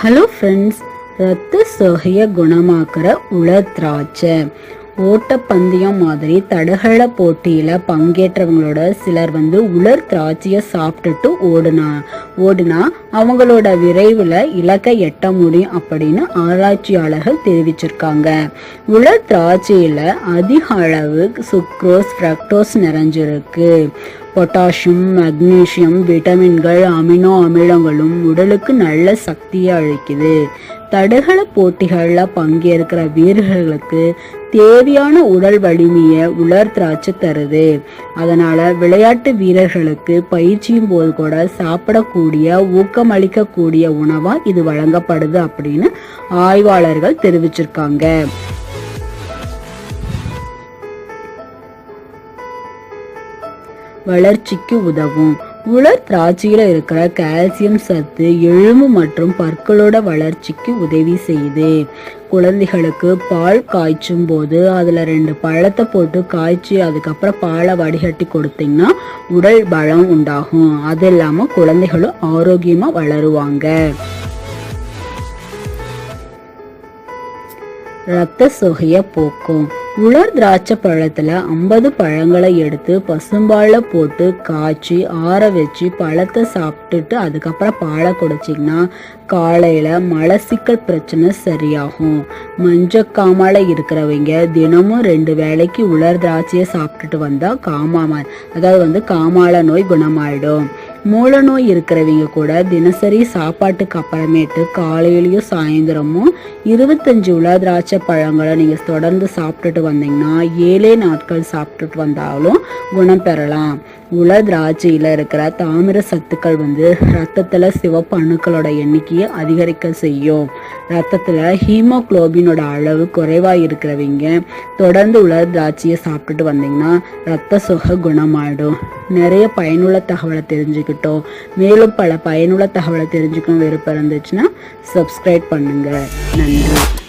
Hello friends ரத்த சோகையை குணமாக்குற உலர் திராட்சை. ஓட்டப்பந்தயம் மாதிரி தடகள போட்டியில் பங்கேற்றவங்களோட சிலர் வந்து உலர் திராட்சையை சாப்பிட்டுட்டு ஓடுனா ஓடுனா அவங்களோட விரைவில் இலக்கை எட்ட முடியும் அப்படின்னு ஆராய்ச்சியாளர்கள் தெரிவிச்சிருக்காங்க. உலர் திராட்சையில் அதிக அளவு சுக்ரோஸ் ஃப்ரக்டோஸ் நிறைஞ்சிருக்கு. பொட்டாசியம் மக்னீசியம் விட்டமின்கள் அமினோ அமிலங்களும் உடலுக்கு நல்ல சக்தியை அளிக்குது. தடகள போட்டிகளில் பங்கேற்கிற வீரர்களுக்கு தேவையான உடல் வலிமையை உலர் திராட்சை தருது. அதனால் விளையாட்டு வீரர்களுக்கு பயிற்சியும் போது கூட சாப்பிடக்கூடிய ஊக்கமளிக்கக்கூடிய உணவாக இது வழங்கப்படுது அப்படின்னு ஆய்வாளர்கள் தெரிவிச்சிருக்காங்க. வளர்ச்சிக்கு உதவும். உலர் திராட்சையில் இருக்கிற கால்சியம் சத்து எலும்பு மற்றும் பற்களோட வளர்ச்சிக்கு உதவி செய்யுது. குழந்தைகளுக்கு பால் காய்ச்சும் போது அதில் ரெண்டு பழத்தை போட்டு காய்ச்சி அதுக்கப்புறம் பாலை வடிகட்டி கொடுத்தீங்கன்னா உடல் பலம் உண்டாகும். அது இல்லாமல் குழந்தைகளும் ஆரோக்கியமாக வளருவாங்க. ரத்த சுகையை போக்கும். உலர் திராட்சை பழத்தில் ஐம்பது பழங்களை எடுத்து பசும்பாலில் போட்டு காய்ச்சி ஆற வச்சு பழத்தை சாப்பிட்டுட்டு அதுக்கப்புறம் பாலை குடிச்சிங்கன்னா காலையில் மலசிக்கல் பிரச்சனை சரியாகும். மஞ்சக்காமால இருக்கிறவங்க தினமும் ரெண்டு வேளைக்கு உலர் திராட்சையை சாப்பிட்டுட்டு வந்தால் காமாமல் அதாவது வந்து காமால நோய் குணமாயிடும். மூல நோய் இருக்கிறவங்க கூட தினசரி சாப்பாட்டுக்கு அப்புறமேட்டு காலையிலையும் சாயந்தரமும் இருபத்தஞ்சு உலக திராட்சை பழங்களை நீங்கள் தொடர்ந்து சாப்பிட்டுட்டு வந்தீங்கன்னா ஏழே நாட்கள் சாப்பிட்டுட்டு வந்தாலும் குணம் பெறலாம். உல திராட்சையில் இருக்கிற தாமிர சத்துக்கள் வந்து ரத்தத்தில் சிவப்பு அணுக்களோட எண்ணிக்கையை அதிகரிக்க செய்யும். ரத்தத்தில் ஹீமோக்ளோபினோட அளவு குறைவாக இருக்கிறவங்க தொடர்ந்து உலர் திராட்சையை சாப்பிட்டுட்டு வந்தீங்கன்னா ரத்த சுக குணமாயிடும். நிறைய பயனுள்ள தகவலை தெரிஞ்சுக்கிட்டோம். மேலும் பல பயனுள்ள தகவலை தெரிஞ்சுக்கணும் விருப்பம் இருந்துச்சுன்னா சப்ஸ்கிரைப் பண்ணுங்கள் நன்றி.